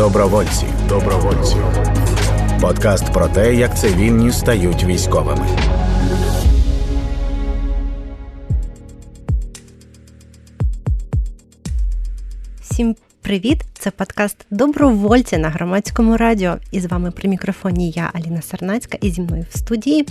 Добровольці. Добровольці. Подкаст про те, як цивільні стають військовими. Всім привіт! Це подкаст Добровольці на громадському радіо. І з вами при мікрофоні я, Аліна Сарнацька, і зі мною в студії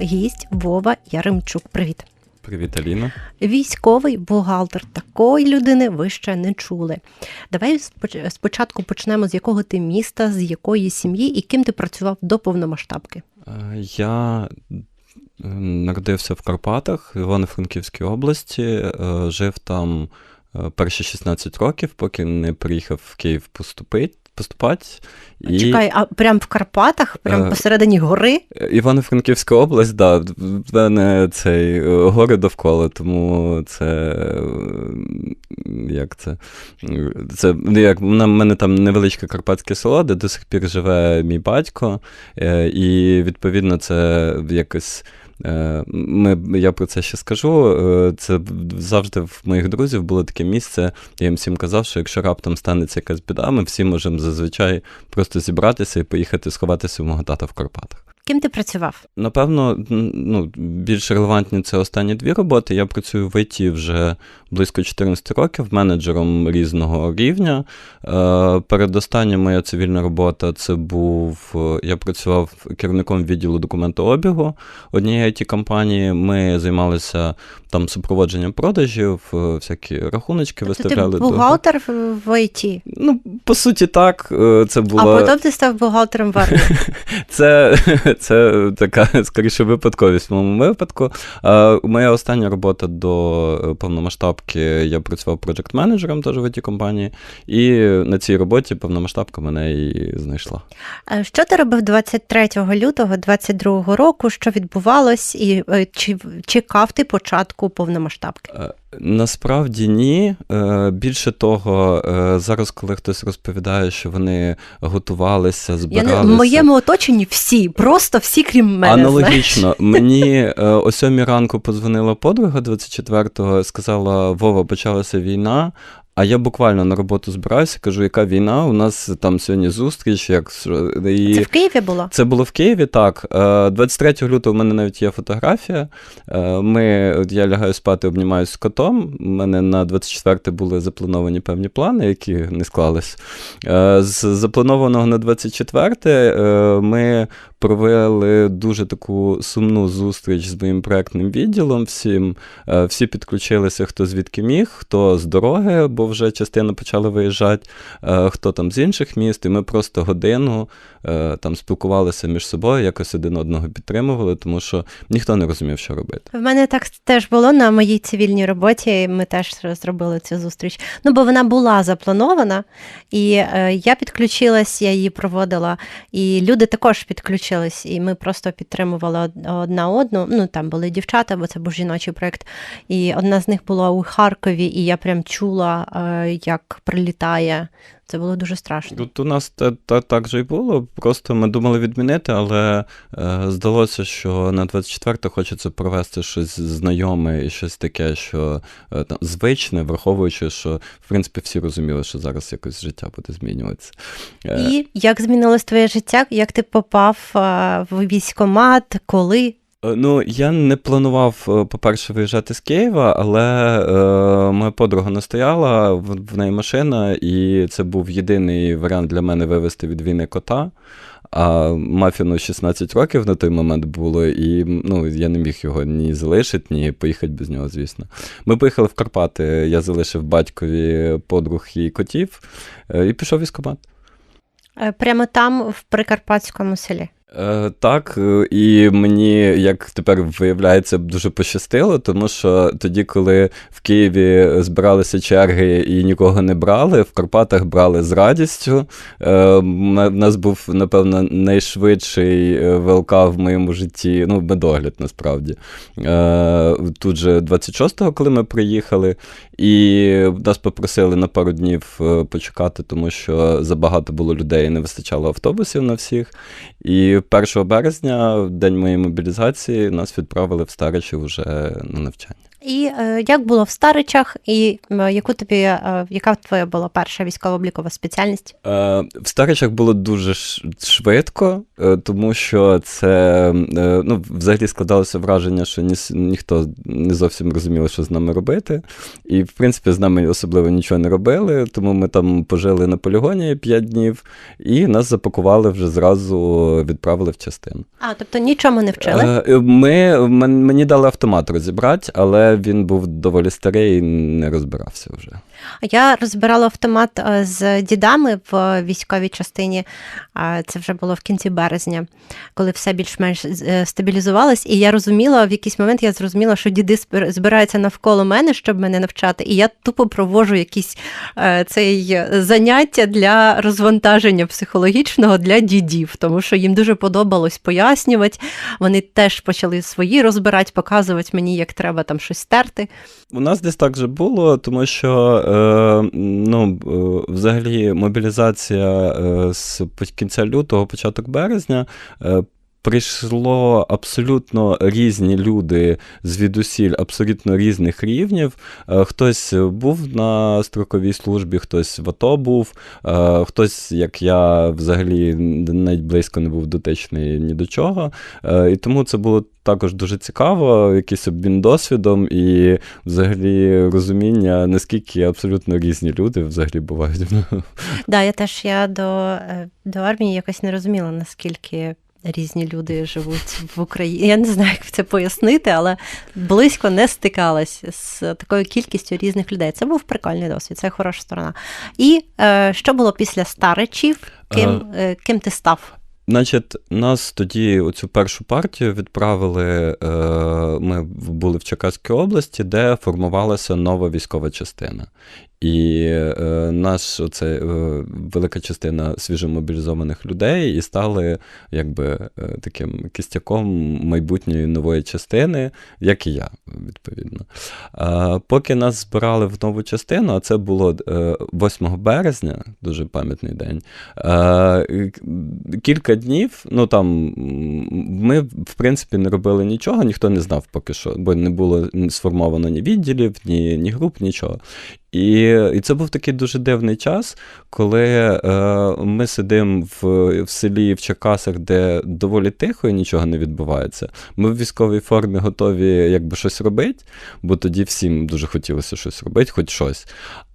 гість Вова Яремчук. Привіт! Привіт, Аліна. Військовий бухгалтер такої людини ви ще не чули. Давай спочатку почнемо з якого ти міста, з якої сім'ї і ким ти працював до повномасштабки. Е, я народився в Карпатах в Івано-Франківській області, е, жив там е, перші 16 років, поки не приїхав в Київ поступити поступати. І... Чекай, а прям в Карпатах, прям е... посередині гори? Івано-Франківська область, да, в мене цей е, гори довкола, тому це як це? Це як в мене там невеличке карпатське село, де до сих пір живе мій батько, е, і відповідно це якось. Е, ми, Я про це ще скажу. Е, це завжди в моїх друзів було таке місце. Я їм всім казав, що якщо раптом станеться якась біда, ми всі можемо зазвичай просто зібратися і поїхати сховатися у мого тата в Карпатах. Ким ти працював? Напевно, ну, більш релевантні це останні дві роботи. Я працюю в ІТ вже близько 14 років, менеджером різного рівня. Е, передостання моя цивільна робота це був. Я працював керівником відділу документообігу однієї it компанії. Ми займалися там супроводженням продажів, всякі рахуночки тобто виставляли. Ти бухгалтер до... в ІТ? Ну, по суті, так. Е, це було... А потім ти став бухгалтером в армії? Це це така скоріше випадковість в моєму випадку. Моя остання робота до е, повномасштабки я працював проджект-менеджером теж в it компанії, і на цій роботі повномасштабка мене і знайшла. Що ти робив 23 лютого 22 року? Що відбувалось, і е, чи чекав ти початку повномасштабки? Насправді ні. Е, більше того, е, зараз, коли хтось розповідає, що вони готувалися, збиралися... Я не, в моєму оточенні всі, просто всі, крім мене. Аналогічно. Знаєш? Мені е, о сьомій ранку подзвонила подруга 24-го, сказала: Вова, почалася війна, а я буквально на роботу збираюся, кажу, яка війна? У нас там сьогодні зустріч. Як... І... Це в Києві було? Це було в Києві, так. 23 е, лютого в мене навіть є фотографія. Е, ми, Я лягаю спати, обнімаюся з котом. У мене на 24 були заплановані певні плани, які не склались. Е, з запланованого на 24 ми провели дуже таку сумну зустріч з моїм проектним відділом. Всім е, всі підключилися, хто звідки міг, хто з дороги, бо вже частина почала виїжджати, е, хто там з інших міст. І ми просто годину Е, там спілкувалися між собою, якось один одного підтримували, тому що ніхто не розумів, що робити. В мене так теж було на моїй цивільній роботі. Ми теж зробили цю зустріч. Ну бо вона була запланована, і я підключилась, я її проводила, і люди також підключились, і ми просто підтримували одна одну. Ну там були дівчата, бо це був жіночий проєкт. І одна з них була у Харкові, і я прям чула, е, як прилітає. Це було дуже страшно. Тут у нас та, та, так же і було. Просто ми думали відмінити, але е, здалося, що на 24-те хочеться провести щось знайоме і щось таке, що е, там звичне, враховуючи, що в принципі всі розуміли, що зараз якось життя буде змінюватися. Е, і як змінилось твоє життя? Як ти попав в військомат, коли? Е, ну, я не планував, е, по-перше, виїжджати з Києва, але е, моя подруга настояла, в, в неї машина, і це був єдиний варіант для мене вивезти від війни кота. А Мафіну 16 років на той момент було, і ну, я не міг його ні залишити, ні поїхати без нього, звісно. Ми поїхали в Карпати, я залишив батькові подруг і котів, е, і пішов військомат. Прямо там, в Прикарпатському селі. Е, так, е, і мені, як тепер виявляється, дуже пощастило, тому що тоді, коли в Києві збиралися черги і нікого не брали, в Карпатах брали з радістю. Е, в нас був, напевно, найшвидший ВЛК в моєму житті, ну, медогляд насправді. Тут же 26-го, коли ми приїхали, і нас попросили на пару днів почекати, тому що забагато було людей, не вистачало автобусів на всіх. І 1 березня, в день моєї мобілізації, нас відправили в Старичі вже на навчання. І е, як було в Старичах, і е, яку тобі, е, яка твоя була перша військово-облікова спеціальність? Е, В Старичах було дуже швидко, е, тому що це е, ну, взагалі складалося враження, що ні, ніхто не зовсім розумів, що з нами робити. І, в принципі, з нами особливо нічого не робили, тому ми там пожили на полігоні 5 днів, і нас запакували вже зразу, відправили в частину. А, тобто нічому не вчили? Е, Ми, мені дали автомат розібрати, але він був доволі старий і не розбирався вже. Я розбирала автомат е, з дідами в військовій частині. Це вже було в кінці березня, коли все більш-менш е, стабілізувалось. І я розуміла, в якийсь момент я зрозуміла, що діди збираються навколо мене, щоб мене навчати. І я тупо провожу якісь е, цей е, заняття для розвантаження психологічного для дідів, тому що їм дуже подобалось пояснювати. Вони теж почали свої розбирати, показувати мені, як треба там щось терти. У нас десь так же було, тому що е, ну, е, взагалі мобілізація е, з кінця лютого, початок березня. Прийшло абсолютно різні люди звідусіль, абсолютно різних рівнів. Е, Хтось був на строковій службі, хтось в АТО був, е, хтось, як я, взагалі навіть близько не був дотичний ні до чого. Е, І тому це було також дуже цікаво, якийсь обмін досвідом і взагалі розуміння, наскільки абсолютно різні люди взагалі бувають. Да, я теж я до, до армії якось не розуміла, наскільки різні люди живуть в Україні. Я не знаю, як це пояснити, але близько не стикалась з такою кількістю різних людей. Це був прикольний досвід, це хороша сторона. І е, що було після старичів? Ким, е, ким ти став? Значить, нас тоді оцю першу партію відправили. Е, ми були в Черкаській області, де формувалася нова військова частина. І е, наш оце, е, велика частина свіжомобілізованих людей і стали якби е, таким кістяком майбутньої нової частини, як і я, відповідно. Е, поки нас збирали в нову частину, а це було е, 8 березня, дуже пам'ятний день. Е, кілька днів, ну там ми, в принципі, не робили нічого, ніхто не знав поки що, бо не було сформовано ні відділів, ні, ні груп, нічого. І, і це був такий дуже дивний час, коли е, ми сидимо в, в селі в Черкасах, де доволі тихо і нічого не відбувається. Ми в військовій формі готові якби щось робити, бо тоді всім дуже хотілося щось робити, хоч щось.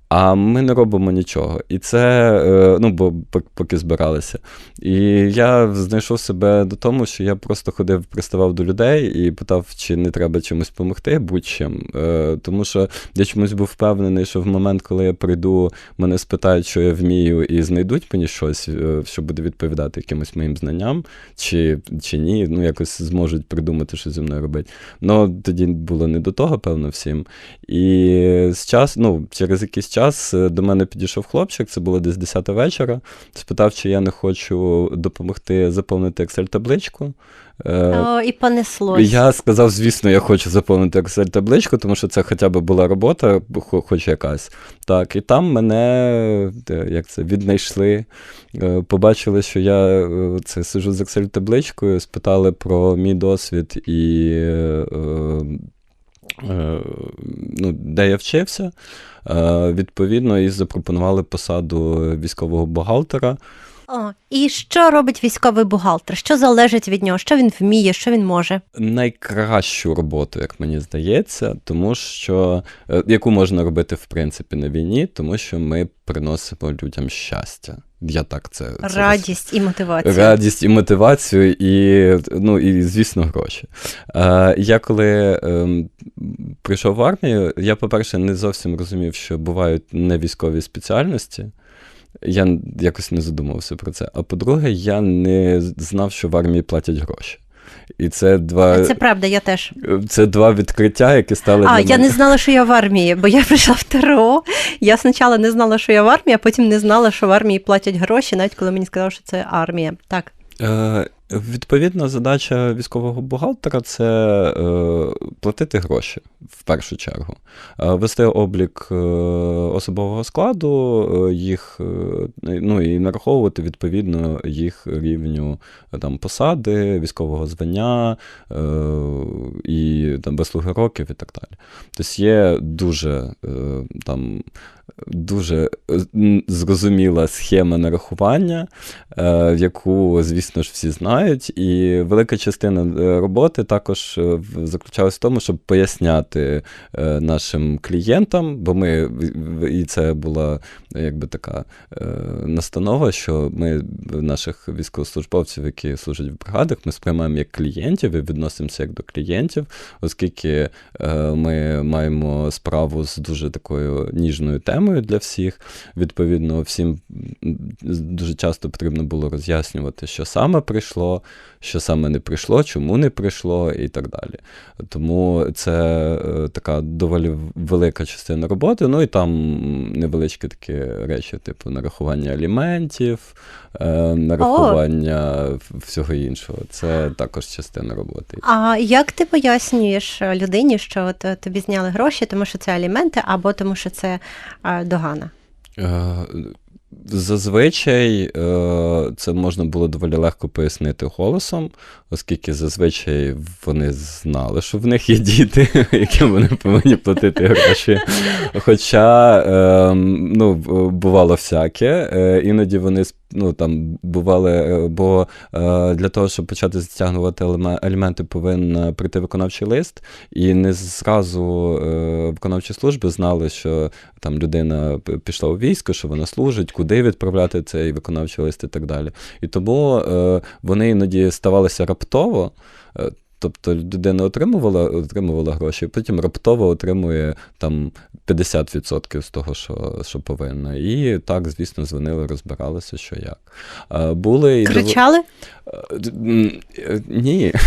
А ми не робимо нічого. І це, е, ну, бо поки збиралися. І я знайшов себе до тому, що я просто ходив, приставав до людей і питав, чи не треба чимось допомогти, будь-чим. Е, Тому що я чомусь був впевнений, що в момент, коли я прийду, мене спитають, що я вмію, і знайдуть мені щось, е, що буде відповідати якимось моїм знанням, чи, чи ні, ну якось зможуть придумати, що зі мною робити. Ну, тоді було не до того, певно, всім. І з час, ну, через якийсь час е, до мене підійшов хлопчик, це було десь 10 вечора, спитав, чи я не хочу допомогти заповнити Excel-табличку. Е, О, і понеслось. я сказав, звісно, я хочу заповнити Excel-табличку, тому що це хоча б була робота, хоч якась. Так, і там мене е, як це, віднайшли, побачили, що я це сижу з Excel-табличкою, спитали про мій досвід і ну, де я вчився. Е, Відповідно, і запропонували посаду військового бухгалтера. О, і що робить військовий бухгалтер? Що залежить від нього? Що він вміє, що він може? найкращу роботу, як мені здається, тому що е, яку можна робити в принципі на війні, тому що ми приносимо людям щастя. Я так це, це Радість і мотивація. Радість і мотивацію, і, ну, і звісно, гроші. Е, я коли е, прийшов в армію, я, по-перше, не зовсім розумів, що бувають не військові спеціальності. Я якось не задумувався про це. А по-друге, я не знав, що в армії платять гроші. І це два, Це правда, я теж. це два відкриття, які стали А, для я не знала, що я в армії, бо я прийшла в ТРО. Я спочатку не знала, що я в армії, а потім не знала, що в армії платять гроші, навіть коли мені сказали, що це армія. Так. Е, Відповідна задача військового бухгалтера це е, платити гроші в першу чергу, Е, вести облік е, особового складу, е, їх е, ну і нараховувати відповідно їх рівню е, там посади, військового звання і там вислуги років і так далі. Тобто є дуже там. Дуже е, зрозуміла схема нарахування, е, в яку, звісно ж, всі знають. І велика частина е, роботи також е, в- тому, щоб поясняти нашим клієнтам, бо ми і це була якби така настанова, що ми наших військовослужбовців, які служать в бригадах, ми сприймаємо як клієнтів і відносимося як до клієнтів, оскільки ми маємо справу з дуже такою ніжною темою для всіх. Відповідно, всім дуже часто потрібно було роз'яснювати, що саме прийшло, що саме не прийшло, чому не прийшло, і так далі. Тому це е, така доволі велика частина роботи. Ну і там невеличкі такі речі, типу нарахування аліментів, е, нарахування всього іншого. Це також частина роботи. А як ти пояснюєш е, людині, що от тобі зняли гроші, тому що це аліменти, або тому що це догана? Зазвичай е, це можна було доволі легко пояснити голосом, оскільки зазвичай вони знали, що в них є діти, яким вони повинні платити гроші. Хоча е, ну, бувало всяке, е, іноді вони ну, там бували, е, бо е, для того, щоб почати затягнувати аліменти, повинен прийти виконавчий лист, і не зразу е, виконавчі служби знали, що там людина пішла у військо, що вона служить, куди відправляти цей виконавчий лист і так далі. І тому е, вони іноді ставалися раптово. Тобто людина отримувала, отримувала гроші, потім раптово отримує там 50% з того, що, що повинна. І так, звісно, дзвонили, розбиралися, що як. Були і Кричали? Ні.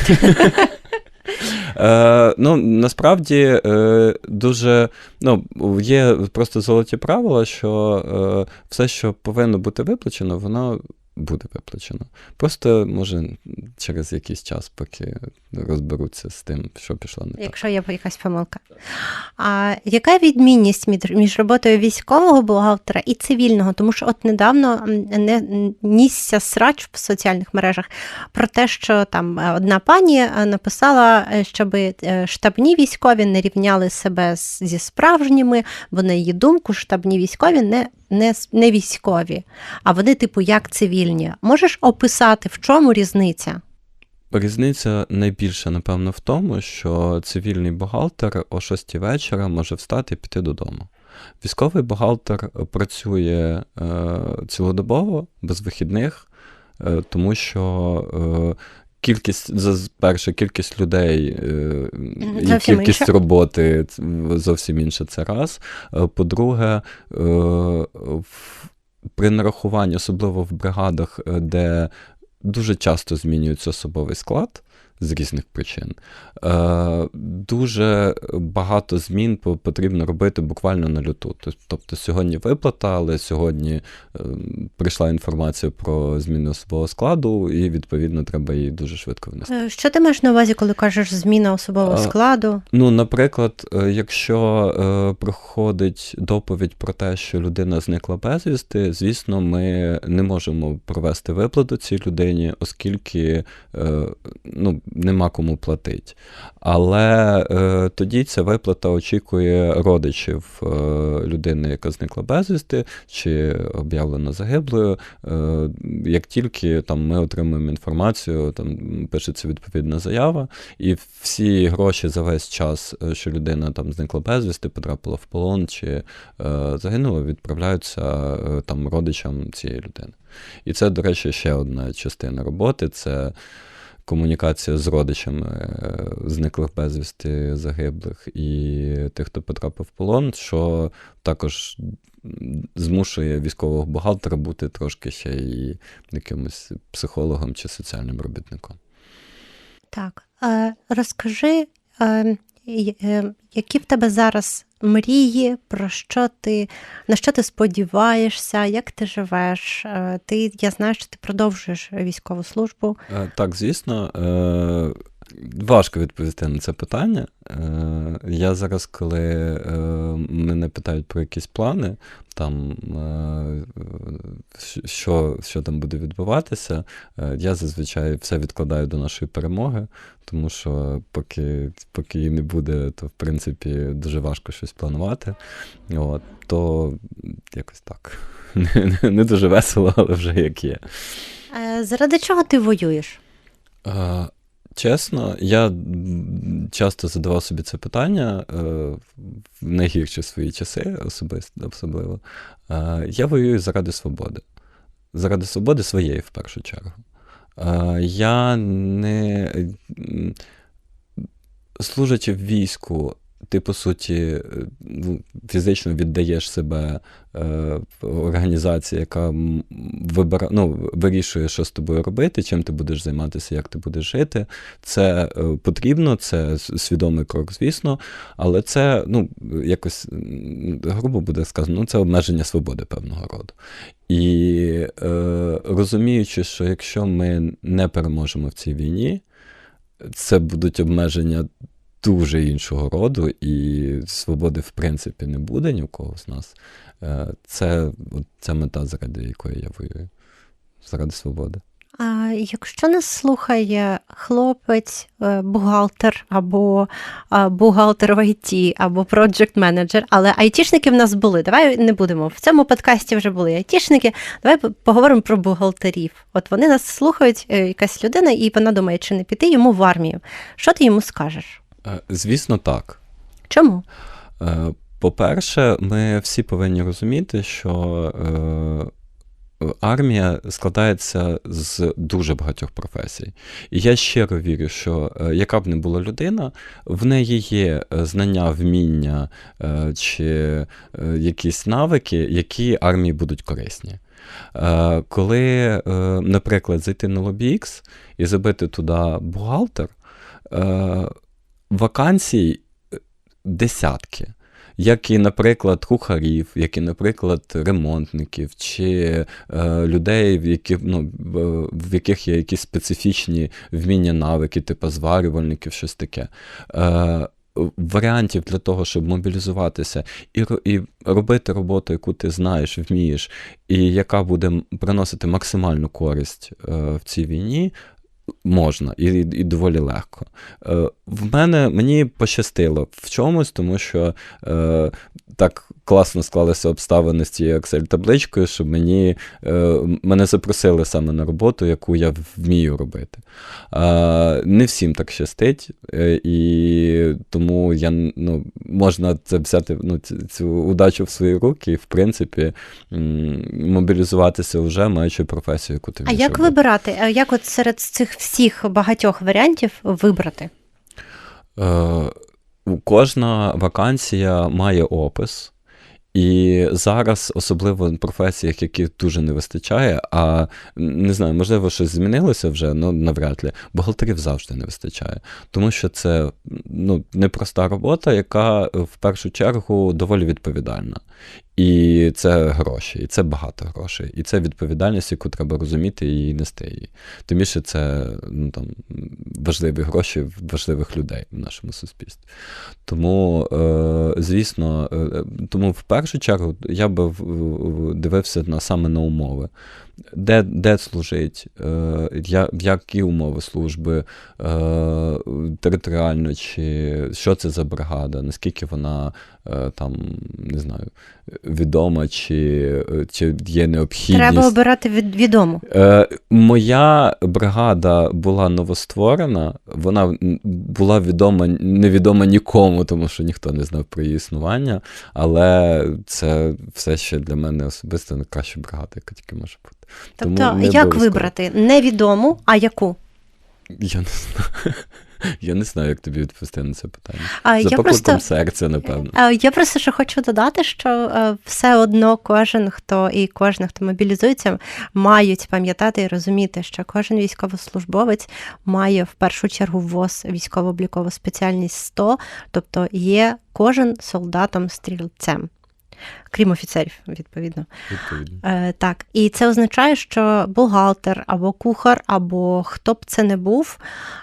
Е, ну, насправді е, дуже ну, є просто золоті правила, що е, все, що повинно бути виплачено, воно буде виплачено. Просто може через якийсь час, поки розберуться з тим, що пішло не так. Якщо є якась помилка. А яка відмінність між, роботою військового бухгалтера і цивільного? Тому що от недавно не нісся срач в соціальних мережах про те, що там е, одна пані е, написала, щоб штабні військові не рівняли себе зі справжніми, бо на її думку штабні військові не, не, не військові, а вони, типу, як цивільні. Можеш описати, в чому різниця? Різниця найбільша, напевно, в тому, що цивільний бухгалтер о 6 вечора може встати і піти додому. Військовий бухгалтер працює е, цілодобово, без вихідних, е, тому що е, кількість, за- перше, кількість людей е, і Зовсім кількість інша. роботи зовсім інша це раз. Е, По-друге, е, при нарахуванні, особливо в бригадах, де дуже часто змінюється особовий склад з різних причин. Е, дуже багато змін по- потрібно робити буквально на люту. Тобто сьогодні виплата, але сьогодні е, прийшла інформація про зміну особового складу, і відповідно треба її дуже швидко внести. Е, Що ти маєш на увазі, коли кажеш зміна особового А, складу? Ну, наприклад, е, якщо е, проходить доповідь про те, що людина зникла безвісти, звісно, ми не можемо провести виплату цій людині, оскільки е, ну, нема кому платити. Але е, тоді ця виплата очікує родичів е, людини, яка зникла безвісти, чи об'явлена загиблою. Е, як тільки там ми отримуємо інформацію, там пишеться відповідна заява, і всі гроші за весь час, е, що людина там зникла безвісти, потрапила в полон чи е, загинула, відправляються е, там родичам цієї людини. І це, до речі, ще одна частина роботи це комунікація з родичами е, зниклих безвісти, загиблих і тих, хто потрапив в полон, що також змушує військового бухгалтера бути трошки ще і якимось психологом чи соціальним робітником. Так. Розкажи, е, й- е, які в тебе зараз мрії, про що ти, на що ти сподіваєшся, як ти живеш? Е, Ти, я знаю, що ти продовжуєш військову службу. Е, Так, звісно, е, важко відповісти на це питання. Е, Я зараз, коли е, мене питають про якісь плани, там, е, що, що там буде відбуватися, я зазвичай все відкладаю до нашої перемоги, тому що поки, поки її не буде, то в принципі дуже важко щось планувати. От, то якось так. Не, не дуже весело, але вже як є. Заради чого ти воюєш? Чесно, я часто задавав собі це питання е, в найгірші свої часи, особисто, особливо. Е, Я воюю заради свободи. Заради свободи своєї, в першу чергу. Е, Я не. Служачи в війську, ти, по суті, е, ну, фізично віддаєш себе е, організації, яка вибира, ну, вирішує, що з тобою робити, чим ти будеш займатися, як ти будеш жити. Це е, потрібно, це свідомий крок, звісно, але це, ну, якось грубо буде сказано, ну, це обмеження свободи певного роду. І е, розуміючи, що якщо ми не переможемо в цій війні, це будуть обмеження дуже іншого роду, і свободи, в принципі, не буде ні в кого з нас. Е, Це, от, мета, заради якої я воюю. Заради свободи. А якщо нас слухає хлопець, е, бухгалтер або бухгалтер в ІТ, або проджект менеджер, але айтішники в нас були. Давай не будемо. В цьому подкасті вже були айтішники. Давай поговоримо про бухгалтерів. От вони нас слухають, е, якась людина, і вона думає, чи не піти йому в армію. Що ти йому скажеш? Е, Звісно, так. Чому? Е, По-перше, ми всі повинні розуміти, що е, армія складається з дуже багатьох професій. І я щиро вірю, що яка б не була людина, в неї є знання, вміння чи якісь навики, які армії будуть корисні. Коли, наприклад, зайти на LobbyX і забити туди бухгалтер, вакансій е, десятки. Як і, наприклад, кухарів, як і, наприклад, ремонтників, чи е, людей, в яких, ну, в- в яких є якісь специфічні вміння, навики, типу зварювальників, щось таке. Е, Варіантів для того, щоб мобілізуватися і, і робити роботу, яку ти знаєш, вмієш, і яка буде приносити максимальну користь е, в цій війні, можна і, і доволі легко. Е, в мене мені пощастило в чомусь, тому що е, так класно склалися обставини з цією Excel-табличкою, що мені е, мене запросили саме на роботу, яку я вмію робити. Е, не всім так щастить, е, і тому я ну, можна це взяти ну, цю, цю удачу в свої руки і, в принципі, м, мобілізуватися вже маючи професію, яку ти А як робити. вибирати? А Як от серед цих всіх багатьох варіантів вибрати? Е, Кожна вакансія має опис. І зараз, особливо в професіях, яких дуже не вистачає, а не знаю, можливо, щось змінилося вже, ну навряд ли. Бухгалтерів завжди не вистачає. Тому що це ну, непроста робота, яка в першу чергу доволі відповідальна. І це гроші, і це багато грошей, і це відповідальність, яку треба розуміти і нести її. Тим більше це ну, там, важливі гроші важливих людей в нашому суспільстві. Тому, е, звісно, е, тому в першу чергу я би дивився на саме на умови. Де, де служить, е, я, які умови служби, е, територіально, чи що це за бригада, наскільки вона е, там, не знаю, відома, чи, чи є необхідність. Треба обирати від, відому. Е, моя бригада була новостворена, вона була відома, невідома нікому, тому що ніхто не знав про її існування, але це все ще для мене особисто найкраща бригада, яка тільки може бути. Тобто, Тому як вибрати невідому, а яку? Я не знаю. Я не знаю, як тобі відповісти на це питання. А, За я просто- серця, напевно. Е, Я просто ще хочу додати, що е, все одно кожен, хто і кожен, хто мобілізується, мають пам'ятати і розуміти, що кожен військовослужбовець має в першу чергу ВОЗ військово-облікову спеціальність 100, тобто є кожен солдатом-стрільцем. Крім офіцерів, відповідно. Відповідно. Е, так, і це означає, що бухгалтер або кухар, або хто б це не був,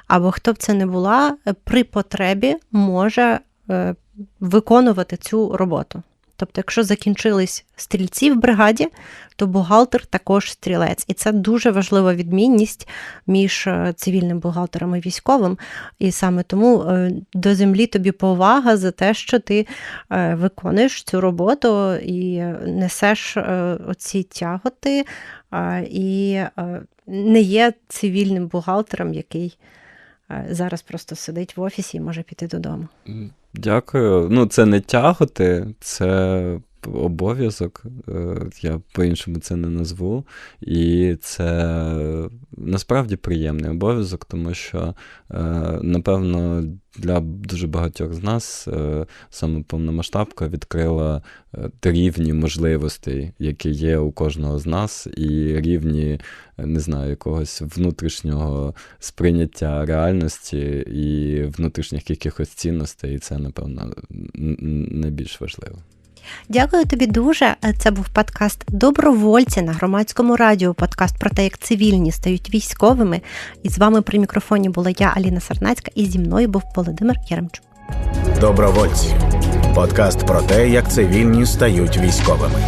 або хто б це не була, при потребі може е, виконувати цю роботу. Тобто, якщо закінчились стрільці в бригаді, то бухгалтер також стрілець. І це дуже важлива відмінність між е, цивільним бухгалтером і військовим. І саме тому е, до землі тобі повага за те, що ти е, виконуєш цю роботу і несеш оці тяготи, і не є цивільним бухгалтером, який зараз просто сидить в офісі і може піти додому. Дякую. Ну, це не тяготи, це обов'язок. Е, Я по-іншому це не назву. І це насправді приємний обов'язок, тому що, е, напевно, для дуже багатьох з нас е, саме повномасштабка відкрила рівні можливостей, які є у кожного з нас, і рівні, не знаю, якогось внутрішнього сприйняття реальності і внутрішніх якихось цінностей, і це, напевно, найбільш важливо. Дякую тобі дуже. Це був подкаст Добровольці на громадському радіо. Подкаст про те, як цивільні стають військовими. І з вами при мікрофоні була я, Аліна Сарнацька, і зі мною був Володимир Яремчук. Добровольці. Подкаст про те, як цивільні стають військовими.